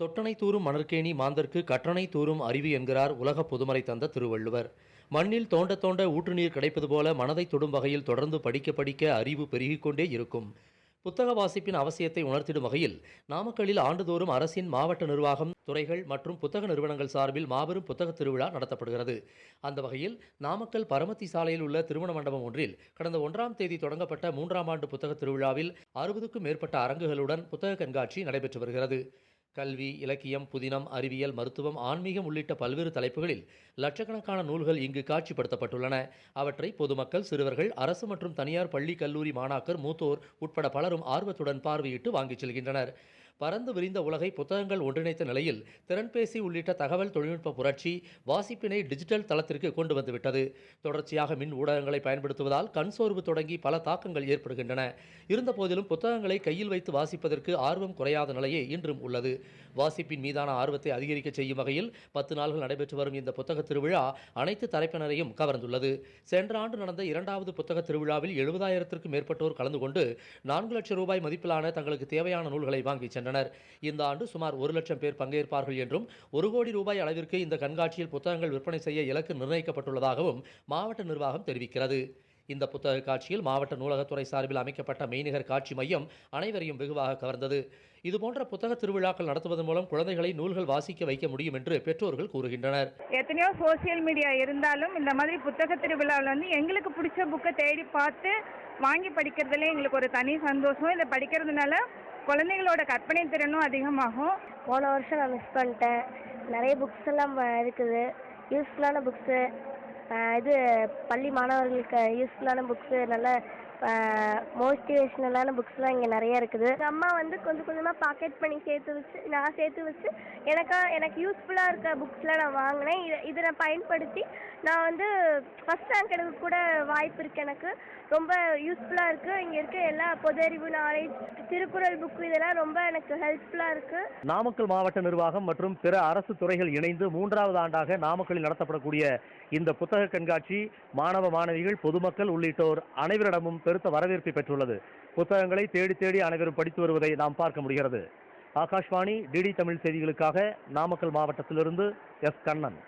தொட்டனை தூரும் மணற்கேணி மாந்தர்க்கு கற்றனை தூரும் அறிவு என்கிறார் உலக பொதுமறை தந்த திருவள்ளுவர். மண்ணில் தோண்ட தோண்ட ஊற்றுநீர் கிடைப்பது போல மனதை தொடும் வகையில் தொடர்ந்து படிக்க படிக்க அறிவு பெருகிக்கொண்டே இருக்கும். புத்தக வாசிப்பின் அவசியத்தை உணர்த்திடும் வகையில் நாமக்கல்லில் ஆண்டுதோறும் அரசின் மாவட்ட நிர்வாகம் துறைகள் மற்றும் புத்தக நிறுவனங்கள் சார்பில் மாபெரும் புத்தக திருவிழா நடத்தப்படுகிறது. அந்த வகையில் நாமக்கல் பரமத்தி சாலையில் உள்ள திருமண மண்டபம் ஒன்றில் கடந்த ஒன்றாம் தேதி தொடங்கப்பட்ட மூன்றாம் ஆண்டு புத்தக திருவிழாவில் அறுபதுக்கும் மேற்பட்ட அரங்குகளுடன் புத்தக கண்காட்சி நடைபெற்று வருகிறது. கல்வி இலக்கியம் புதினம் அறிவியல் மருத்துவம் ஆன்மீகம் உள்ளிட்ட பல்வேறு தலைப்புகளில் லட்சக்கணக்கான நூல்கள் இங்கு காட்சிப்படுத்தப்பட்டுள்ளன. அவற்றை பொதுமக்கள் சிறுவர்கள் அரசு மற்றும் தனியார் பள்ளி கல்லூரி மாணாக்கர் மூத்தோர் உட்பட பலரும் ஆர்வத்துடன் பார்வையிட்டு வாங்கிச் செல்கின்றனர். பறந்து விரிந்த உலகை புத்தகங்கள் ஒன்றிணைத்த நிலையில் திறன்பேசி உள்ளிட்ட தகவல் தொழில்நுட்ப புரட்சி வாசிப்பினை டிஜிட்டல் தளத்திற்கு கொண்டு வந்துவிட்டது. தொடர்ச்சியாக மின் ஊடகங்களை பயன்படுத்துவதால் கண் சோர்வு தொடங்கி பல தாக்கங்கள் ஏற்படுகின்றன. இருந்தபோதிலும் புத்தகங்களை கையில் வைத்து வாசிப்பதற்கு ஆர்வம் குறையாத நிலையே இன்றும் உள்ளது. வாசிப்பின் மீதான ஆர்வத்தை அதிகரிக்க செய்யும் வகையில் பத்து நாள்கள் நடைபெற்று வரும் இந்த புத்தக திருவிழா அனைத்து தரப்பினரையும் கவர்ந்துள்ளது. சென்ற ஆண்டு நடந்த இரண்டாவது புத்தக திருவிழாவில் எழுபதாயிரத்திற்கும் மேற்பட்டோர் கலந்து கொண்டு நான்கு லட்சம் ரூபாய் மதிப்பிலான தங்களுக்கு தேவையான நூல்களை வாங்கிச் சென்றனர். இந்த ஆண்டு சுமார் ஒரு லட்சம் பேர் பங்கேற்பார்கள் என்றும் ஒரு கோடி ரூபாய் அளவிற்கு இந்த கண்காட்சியில் புத்தகங்கள் விற்பனை செய்ய இலக்கு நிர்ணயிக்கப்பட்டுள்ளதாகவும் மாவட்ட நிர்வாகம் தெரிவிக்கிறது. இந்த புத்தக காட்சியில் மாவட்ட நூலகத்துறை சார்பில் அமைக்கப்பட்ட மெய்நிகர் காட்சி மையம் அனைவரையும் வெகுவாக கவர்ந்தது. இதுபோன்ற புத்தக திருவிழாக்கள் நடத்துவதன் மூலம் குழந்தைகளை நூல்கள் வாசிக்க வைக்க முடியும் என்று பெற்றோர்கள் கூறுகின்றனர். எத்தனையோ சோசியல் மீடியா இருந்தாலும் இந்த மாதிரி புத்தக திருவிழாவில் வந்து எங்களுக்கு பிடிச்ச புக்கை தேடி பார்த்து வாங்கி படிக்கிறதுல எங்களுக்கு ஒரு தனி சந்தோஷம். இதை படிக்கிறதுனால குழந்தைங்களோட கற்பனை திறனும் அதிகமாகும். போன வருஷம் நான் மிஸ் பண்ணிட்டேன். நிறைய புக்ஸ் எல்லாம் இருக்குது. யூஸ்ஃபுல்லான புக்ஸு இது பள்ளி மாணவர்களுக்கு யூஸ்ஃபுல்லான புக்ஸு நல்ல மோட்டிவேஷ்னலான புக்ஸ்லாம் இங்கே நிறைய இருக்குது. எங்கள் அம்மா வந்து கொஞ்சம் கொஞ்சமாக பாக்கெட் பண்ணி சேர்த்து வச்சு நான் சேர்த்து வச்சு எனக்கா எனக்கு யூஸ்ஃபுல்லாக இருக்க புக்ஸ்லாம் நான் வாங்கினேன். இதை இதை நான் பயன்படுத்தி நான் வந்து ஃபஸ்ட் ரேங்க் எடுக்க கூட வாய்ப்பு இருக்குது எனக்கு. ரொம்ப யூஸ்ஃபுல்லாக இருக்குது இங்கே இருக்க எல்லா பொது அறிவு நாலேஜ் திருக்குறள் புக்கு இதெல்லாம் ரொம்ப எனக்கு ஹெல்ப்ஃபுல்லாக இருக்குது நாமக்கல் மாவட்ட நிர்வாகம் மற்றும் பிற அரசு துறைகள் இணைந்து மூன்றாவது ஆண்டாக நாமக்கலில் நடத்தப்படக்கூடிய இந்த புத்தக கண்காட்சி மாணவ மாணவிகள் பொதுமக்கள் உள்ளிட்டோர் அனைவரிடமும் பெருத்த வரவேற்பை பெற்றுள்ளது. புத்தகங்களை தேடி தேடி அனைவரும் படித்து வருவதை நாம் பார்க்க முடிகிறது. ஆகாஷ்வாணி டிடி தமிழ் செய்திகளுக்காக நாமக்கல் மாவட்டத்திலிருந்து எஸ் கண்ணன்.